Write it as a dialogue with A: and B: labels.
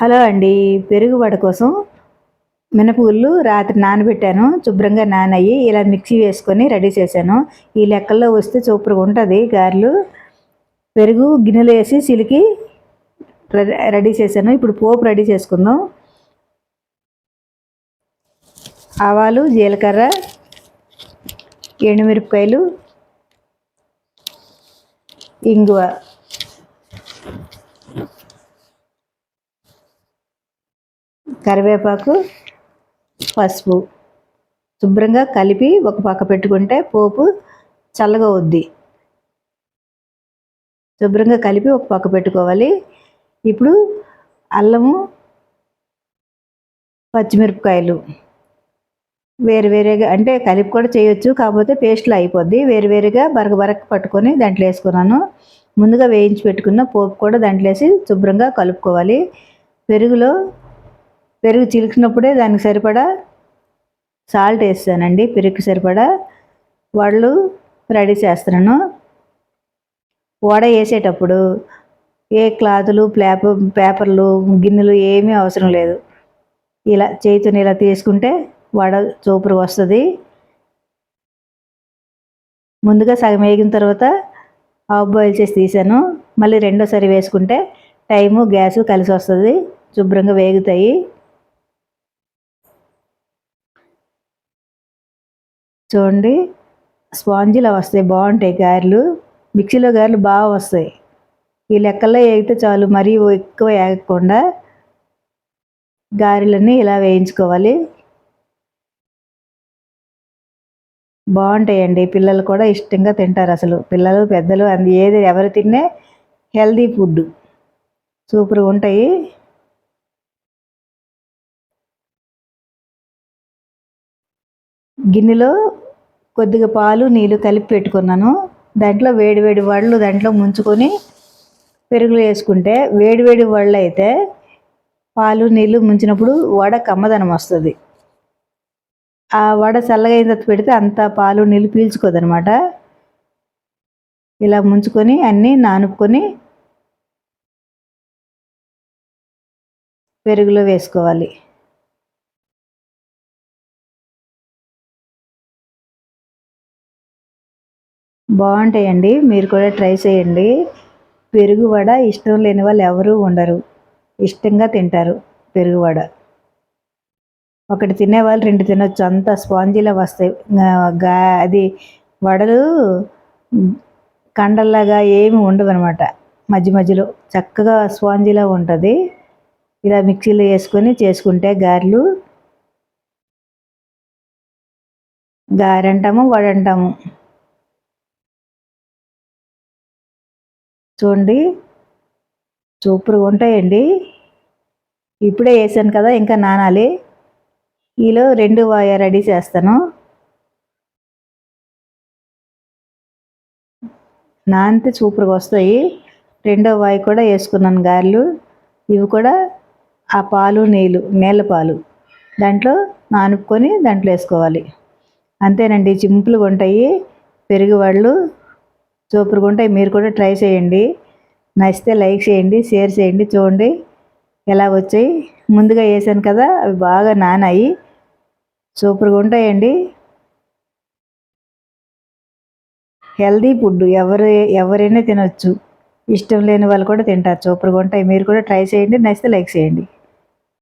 A: Hello అండి. పెరుగు వడ కోసం మినపగుళ్ళు రాత్రి నానబెట్టాను. శుభ్రంగా నానయ్యి ఇలా మిక్సీ వేసుకొని రెడీ చేశాను. ఈ లెక్కల్లో వస్తే సూపర్గా ఉంటుంది. గారెలు పెరుగు గిన్నెలు వేసి చిలికి రెడీ చేశాను. ఇప్పుడు పోపు రెడీ చేసుకుందాం. ఆవాలు జీలకర్ర ఎండుమిరపకాయలు ఇంగువ కరివేపాకు పసుపు శుభ్రంగా కలిపి ఒక పక్క పెట్టుకుంటే పోపు చల్లగా వద్ది. శుభ్రంగా కలిపి ఒక పక్క పెట్టుకోవాలి. ఇప్పుడు అల్లము పచ్చిమిరపకాయలు వేరు వేరేగా అంటే కలిపి కూడా చేయొచ్చు కాకపోతే పేస్ట్లో అయిపోద్ది. వేరు వేరుగా బరక బరక పట్టుకొని దాంట్లో వేసుకున్నాను. ముందుగా వేయించి పెట్టుకున్న పోపు కూడా దాంట్లో వేసి శుభ్రంగా కలుపుకోవాలి. పెరుగులో పెరుగు చిలికినప్పుడే దానికి సరిపడా సాల్ట్ వేస్తానండి. పెరుగుకి సరిపడా వడలు రెడీ చేస్తున్నాను. వడ వేసేటప్పుడు ఏ క్లాతులు పేపర్ పేపర్లు గిన్నెలు ఏమీ అవసరం లేదు. ఇలా చేతిని ఇలా తీసుకుంటే వడ చూపురు వస్తుంది. ముందుగా సగం వేగిన తర్వాత హాఫ్ బాయిల్ చేసి తీసాను. మళ్ళీ రెండోసారి వేసుకుంటే టైము గ్యాసు కలిసి వస్తుంది. శుభ్రంగా వేగుతాయి. చూడండి. స్పాంజిలా వస్తాయి బాగుంటాయి గారెలు. మిక్సీలో గారెలు బాగా వస్తాయి. ఈ లెక్కల్లో వేగితే చాలు మరీ ఎక్కువ వేగకుండా గారెలన్నీ ఇలా వేయించుకోవాలి. బాగుంటాయండి పిల్లలు కూడా ఇష్టంగా తింటారు అసలు. పిల్లలు పెద్దలు అంది ఏది ఎవరు తిన్నే హెల్దీ ఫుడ్ సూపర్గా ఉంటాయి. గిన్నెలో కొద్దిగా పాలు నీళ్ళు కలిపి పెట్టుకున్నాను. దాంట్లో వేడివేడి వడలు దాంట్లో ముంచుకొని పెరుగులు వేసుకుంటే వేడివేడి వడలు అయితే పాలు నీళ్ళు ముంచినప్పుడు వడ కమ్మదనం వస్తుంది. ఆ వడ చల్లగా అయిన తర్వాత పెడితే అంత పాలు నీళ్ళు పీల్చుకోదనమాట. ఇలా ముంచుకొని అన్నీ నానుపుకొని పెరుగులో వేసుకోవాలి. బాగుంటాయండి. మీరు కూడా ట్రై చేయండి. పెరుగు వడ ఇష్టం లేని వాళ్ళు ఎవరూ ఉండరు. ఇష్టంగా తింటారు పెరుగు వడ. ఒకటి తినేవాళ్ళు రెండు తినొచ్చు. అంత స్పాంజీలా వస్తాయి. గా అది వడలు కండల్లాగా ఏమి ఉండవు అనమాట మధ్య మధ్యలో చక్కగా స్పాంజీలా ఉంటుంది. ఇలా మిక్సీలో వేసుకొని చేసుకుంటే గారెలు గారెంటాము వడంటాము చూడండి. సూపర్గా ఉంటాయండి. ఇప్పుడే వేసాను కదా ఇంకా నానాలి. ఈలో రెండు వాయ రెడీ చేస్తాను. నానితే సూపర్గా వస్తాయి. రెండో వాయి కూడా వేసుకున్నాను గారెలు. ఇవి కూడా ఆ పాలు నీళ్ళు నీళ్ళ పాలు. దాంట్లో నానుపుకొని దాంట్లో వేసుకోవాలి. అంతేనండి చింపులుగా ఉంటాయి. పెరుగు వాళ్ళు సూపర్గా ఉంటాయి. మీరు కూడా ట్రై చేయండి. నచ్చితే లైక్ చేయండి షేర్ చేయండి. చూడండి ఎలా వచ్చాయి. ముందుగా వేసాను కదా అవి బాగా నానాయి. సూపర్గా ఉంటాయండి. హెల్దీ ఫుడ్ ఎవరు ఎవరైనా తినొచ్చు. ఇష్టం లేని వాళ్ళు కూడా తింటారు. సూపర్గా ఉంటాయి. మీరు కూడా ట్రై చేయండి. నచ్చితే లైక్ చేయండి.